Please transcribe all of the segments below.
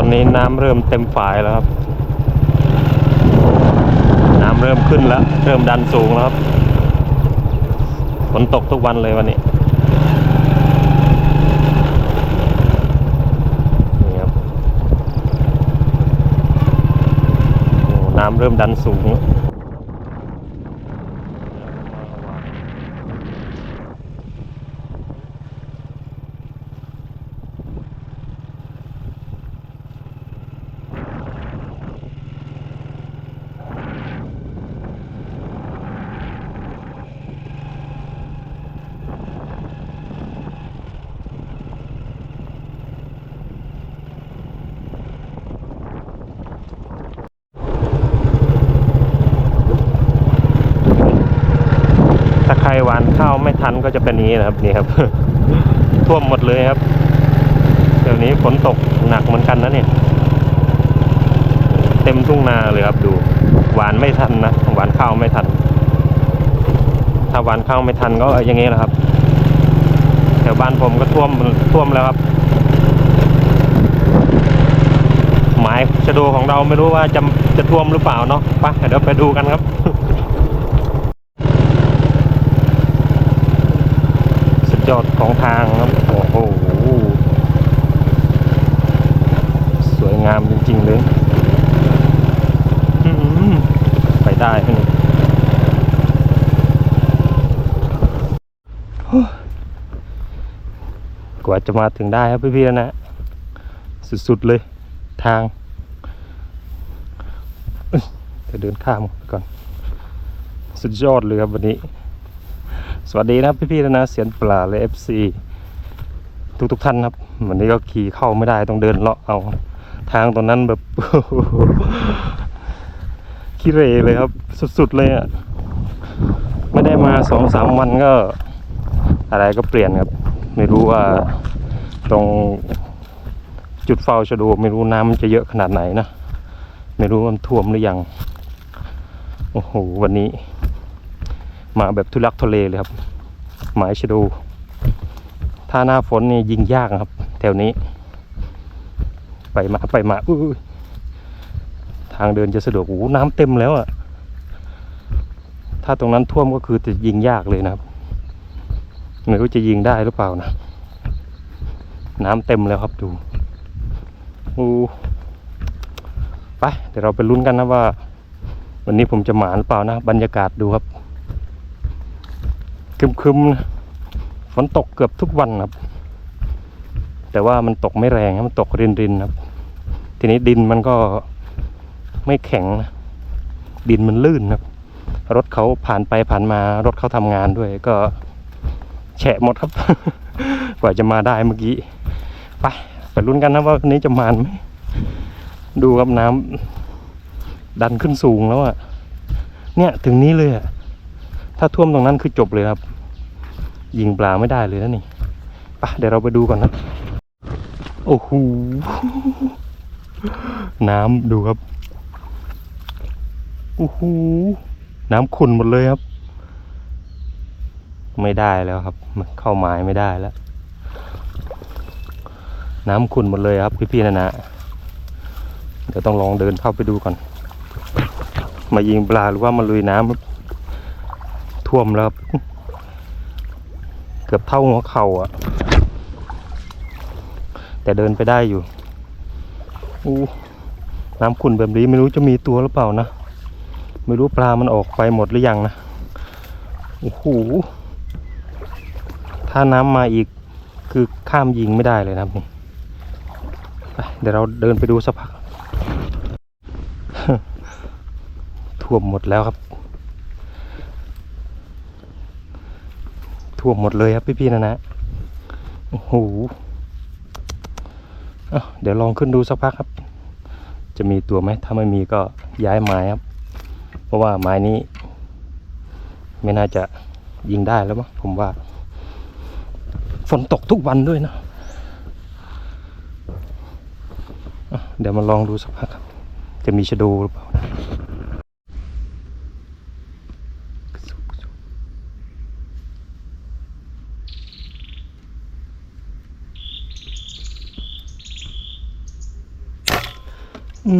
อนนี้น้ำเริ่มเต็มฝายแล้วครับ น้ำเริ่มขึ้นแล้ว เริ่มดันสูงแล้วครับฝนตกทุกวันเลยวันนี้นี่ครับน้ำเริ่มดันสูงแล้วถ้าใครหวานข้าวไม่ ทันก็จะเป็นนี้นะครับนี่ครับ ท่วมหมดเลยครับเดี๋ยวนี้ฝนตกหนักเหมือนกันนะเนี่ยเต็มทุ่งนาเลยครับดู หวานไม่ทันนะหวานข้าวไม่ทัน ถ้าหวานข้าวไม่ทันก็อย่างนี้แหละครับแถวบ้านผมก็ท่วมท่วมแล้วครับหมายชะโดของเราไม่รู้ว่าจะจะท่วมหรือเปล่าเนาะไปเดี๋ยวไปดูกันครับ สุดยอด ของทางครับโอ้โหสวยงามจริง ๆ เลยอื้อหือไปได้ไหมนี่โอ้ยกว่าจะมาถึงได้ครับพี่ๆนะ สุด ๆ เลยทางเอ้ยจะเดินข้ามก่อน สุดยอดเลยครับวันนี้ สวัสดีนะครับพี่ๆนะเสียนปลาและ FC ทุกทุกๆท่านครับ วันนี้ก็ขี่เข้าไม่ได้ต้องเดินเลาะเอาทางตรงนั้นแบบขี้เหรเลยครับ สุดๆเลยอะ่ะไม่ได้มาสองสามวันก็ อะไรก็เปลี่ยนครับ ไม่รู้ว่าตรงจุดเฝ้าชะดูไม่รู้น้ำมันจะเยอะขนาดไหนนะ ไม่รู้มันท่วมหรือยัง โอ้โห วันนี้ มาแบบทุลักทุเลเลยครับหมายชะดู ถ้าหน้าฝนนี่ยิงยากนะครับ แถวนี้ ไปมาไปมาอุ้ยทางเดินจะสะดวกโอ้น้ำเต็มแล้วอะถ้าตรงนั้นท่วมก็คือจะยิงยากเลยนะครับไม่รู้จะยิงได้หรือเปล่านะ น้ำเต็มแล้วครับดูโอ้ไปเดี๋ยวเราไปลุ้นกันนะว่า วันนี้ผมจะหมานหรือเปล่านะ บรรยากาศดูครับ คึมๆนะฝนตกเกือบทุกวันครับ แต่ว่ามันตกไม่แรงมันตกรินๆครับ ทีนี้ดินมันก็ไม่แข็งนะดินมันลื่นครับ รถเขาผ่านไปผ่านมารถเขาทำงานด้วยก็แฉะหมดครับ กว่าจะมาได้เมื่อกี้ไปไปลุ้นกันนะว่าวันนี้จะมานไหมดูครับน้ำดันขึ้นสูงแล้วอะเนี่ยถึงนี้เลยอะ ถ้าท่วมตรงนั้นคือจบเลยครับ ยิงปลาไม่ได้เลยนะนี่ไปเดี๋ยวเราไปดูก่อนนะโอ้โหน้ำดูครับโอ้โหน้ำขุ่นหมดเลยครับ ไม่ได้แล้วครับ เข้าหมายไม่ได้แล้ว น้ำขุ่นหมดเลยครับ พี่ๆนะนะเดี๋ยวต้องลองเดินเข้าไปดูก่อน มายิงปลาหรือว่ามาลุยน้ำครับ ท่วมแล้วครับ เกือบเท่าหัวเข่าอะ แต่เดินไปได้อยู่อู้น้ำขุ่นแบบนี้ไม่รู้จะมีตัวหรือเปล่านะ ไม่รู้ปลามันออกไปหมดหรือยังนะ โอ้โห ถ้าน้ำมาอีกคือข้ามยิงไม่ได้เลยนะครับนี่เดี๋ยวเราเดินไปดูสักพักท่วมหมดแล้วครับ ท่วมหมดเลยครับพี่ๆนะนะโอ้โหเดี๋ยวลองขึ้นดูสักพักครับ จะมีตัวไหมถ้าไม่มีก็ย้ายไม้ครับ เพราะว่าไม้นี้ ไม่น่าจะยิงได้แล้วมั้งผมว่า ฝนตกทุกวันด้วยนะะเดี๋ยวมาลองดูสักพักครับ จะมีชะโดหรือเปล่านะ อื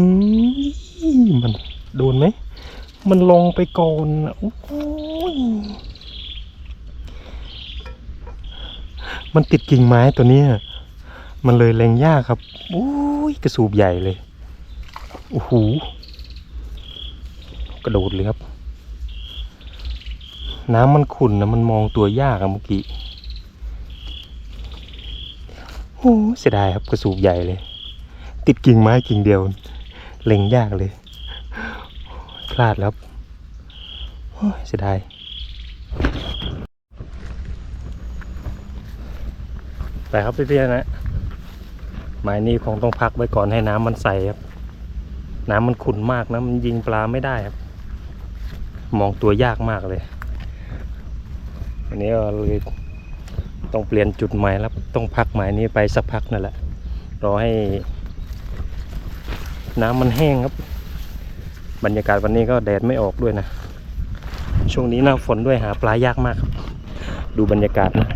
มมันโดนไหม มันลงไปก่อนโอ้ยมันติดกิ่งไม้ตัวนี้มันเลยแรงยากครับโอ้ยกระสูบใหญ่เลยโอ้โหกระโดดเลยครับ น้ำมันขุ่นนะมันมองตัวยากอะเมื่อกี้โอ้เสียดายครับกระสูบใหญ่เลย ติดกิ่งไม้กิ่งเดียว เล็งยากเลย พลาดแล้วโอ้ยเสียดายไปครับพี่ๆนะหมายนี้คงต้องพักไว้ก่อนให้น้ำมันใสครับ น้ำมันขุ่นมากนะมันยิงปลาไม่ได้ครับ มองตัวยากมากเลยอันนี้ก็เลยต้องเปลี่ยนจุดใหม่แล้วต้องพักหมายนี้ไปสักพักนั่นแหละรอให้น้ำมันแห้งครับ บรรยากาศวันนี้ก็แดดไม่ออกด้วยนะ ช่วงนี้หน้าฝนด้วยหาปลายากมาก ดูบรรยากาศนะ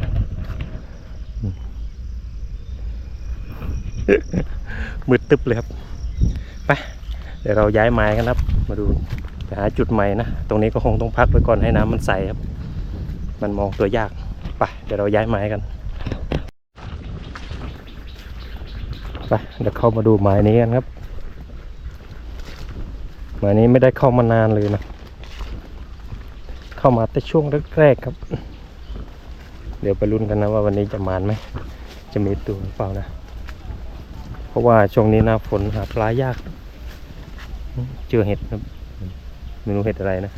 มืดตึ๊บเลยครับ ไป เดี๋ยวเราย้ายไม้กันครับ มาดูไปหาจุดใหม่นะ ตรงนี้ก็คงต้องพักไว้ก่อนให้น้ำมันใสครับ มันมองตัวยาก ไป เดี๋ยวเราย้ายไม้กัน ไป เดี๋ยวเข้ามาดูไม้นี้กันครับ มายนี้ไม่ได้เข้ามานานเลยนะ เข้ามาแต่ช่วงแรกๆครับ เดี๋ยวไปลุ้นกันนะว่าวันนี้จะมานไหม จะมีตัวหรือเปล่านะ เพราะว่าช่วงนี้หน้าฝนหาปลายาก เจอเห็ดครับไม่รู้เห็ดอะไรนะ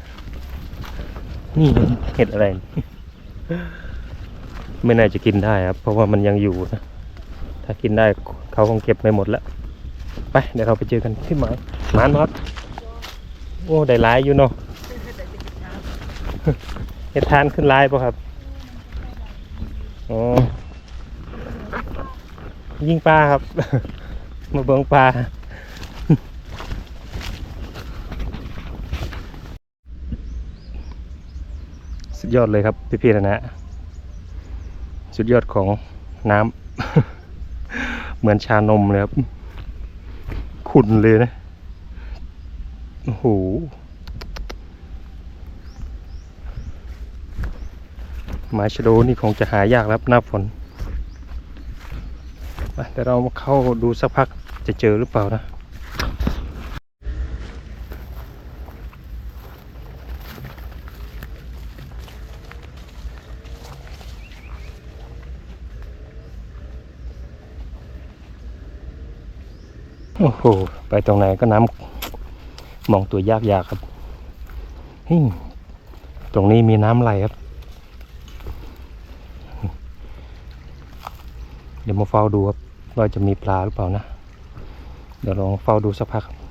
นี่เห็ดอะไร ไม่น่าจะกินได้ครับ เพราะว่ามันยังอยู่นะ ถ้ากินได้เขาคงเก็บไปหมดแล้ว ไป เดี๋ยวเราไปเจอกันที่หมายมานครับ โอ้ได้หลายอยู่เนาะเฮ็ดทานขึ้นหลายป่ะครับอ๋อยิงปลาครับ มาเบิ่งปลาสุดยอดเลยครับพี่ๆนะนะสุดยอดของน้ำ เหมือนชานมเลยครับขุ่นเลยนะ โอ้โหมาชะโดนี่คงจะหายากแล้วหน้าฝนไปแต่เรามาเข้าดูสักพักจะเจอหรือเปล่านะโอ้โห ไปตรงไหนก็น้ำ มองตัวยากๆครับฮิตรงนี้มีน้ำไหลครับ เดี๋ยวมาเฝ้าดูครับว่าจะมีปลาหรือเปล่านะ เดี๋ยวลองเฝ้าดูสักพักครับ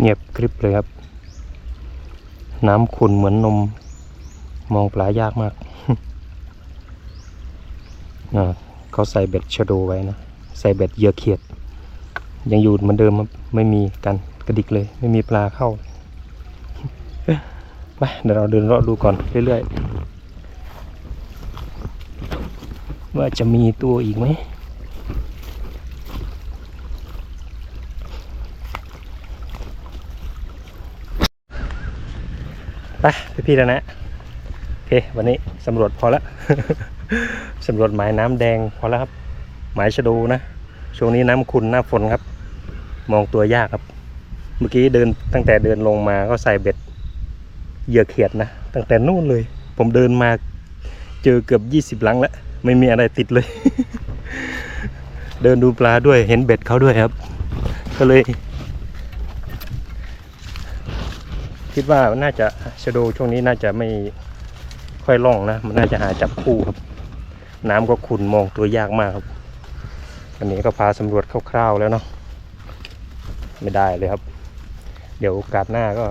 เงียบกริบเลยครับ น้ำขุ่นเหมือนนม มองปลายากมากเขาใส่เบ็ดชโดไว้นะ ใส่เบ็ดเยื่อเขียด ยังอยู่เหมือนเดิมครับ ไม่มีกันกระดิกเลย ไม่มีปลาเข้าไปเดี๋ยวเราเดินเลาะดูก่อนเรื่อยๆ ว่าจะมีตัวอีกไหม ไปพี่ๆแล้วนะโอเควันนี้สำรวจพอแล้วสำรวจหมายน้ำแดงพอแล้วครับ หมายชะดูนะ ช่วงนี้น้ำขุ่นหน้าฝนครับ มองตัวยากครับ เมื่อกี้เดินตั้งแต่เดินลงมาก็ใส่เบ็ดเหยื่อเขียดนะ ตั้งแต่นู่นเลย ผมเดินมาเจอเกือบยี่สิบ20หลังแล้ว ไม่มีอะไรติดเลย เดินดูปลาด้วยเห็นเบ็ดเขาด้วยครับ ก็เลย คิดว่าน่าจะชะโดช่วงนี้น่าจะไม่ค่อยล่องนะ มันน่าจะหาจับคู่ครับ น้ำก็ขุ่นมองตัวยากมากครับวันนี้ก็พาสำรวจคร่าวๆแล้วเนาะไม่ได้เลยครับ เดี๋ยวโอกาสหน้าก็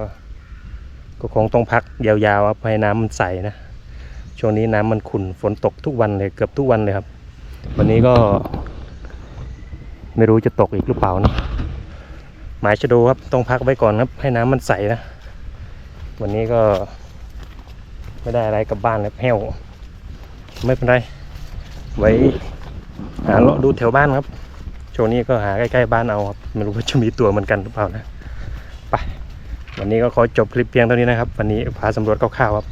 ก็คงต้องพักยาวๆครับให้น้ำมันใสนะช่วงนี้น้ำมันขุ่นฝนตกทุกวันเลยเกือบทุกวันเลยครับ วันนี้ก็ ไม่รู้จะตกอีกหรือเปล่านะหมายชะโดครับต้องพักไว้ก่อนครับ ให้น้ำมันใสนะ วันนี้ก็ไม่ได้อะไรกลับบ้านเลยแห้วไม่เป็นไร ไว้หาเลาะดูแถวบ้านครับช่วงนี้ก็หาใกล้ๆบ้านเอาครับ ไม่รู้ว่าจะมีตัวเหมือนกันหรือเปล่านะ ไป วันนี้ก็ขอจบคลิปเพียงเท่านี้นะครับ วันนี้พาสำรวจคร่าวๆครับ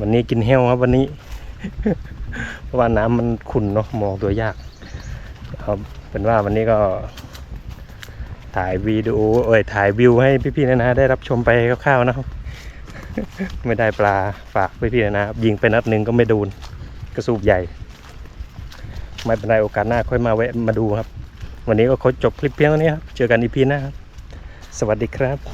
วันนี้กินแห้วครับ วันนี้ เพราะว่าน้ำมันขุ่นเนาะมองตัวยากครับเป็นว่าวันนี้ก็ถ่ายวีดีโอเอ้ยถ่ายวิวให้พี่ๆนะนะได้รับชมไปคร่าวๆนะครับ ไม่ได้ปลาฝากพี่ๆนะนะครับ ยิงไปนัดหนึ่งก็ไม่โดนกระสูบใหญ่ ไม่เป็นไรโอกาสหน้าค่อยมาแวะมาดูครับ วันนี้ก็ขอจบคลิปเพียงเท่านี้ครับ เจอกันอีพีหน้าครับ สวัสดีครับ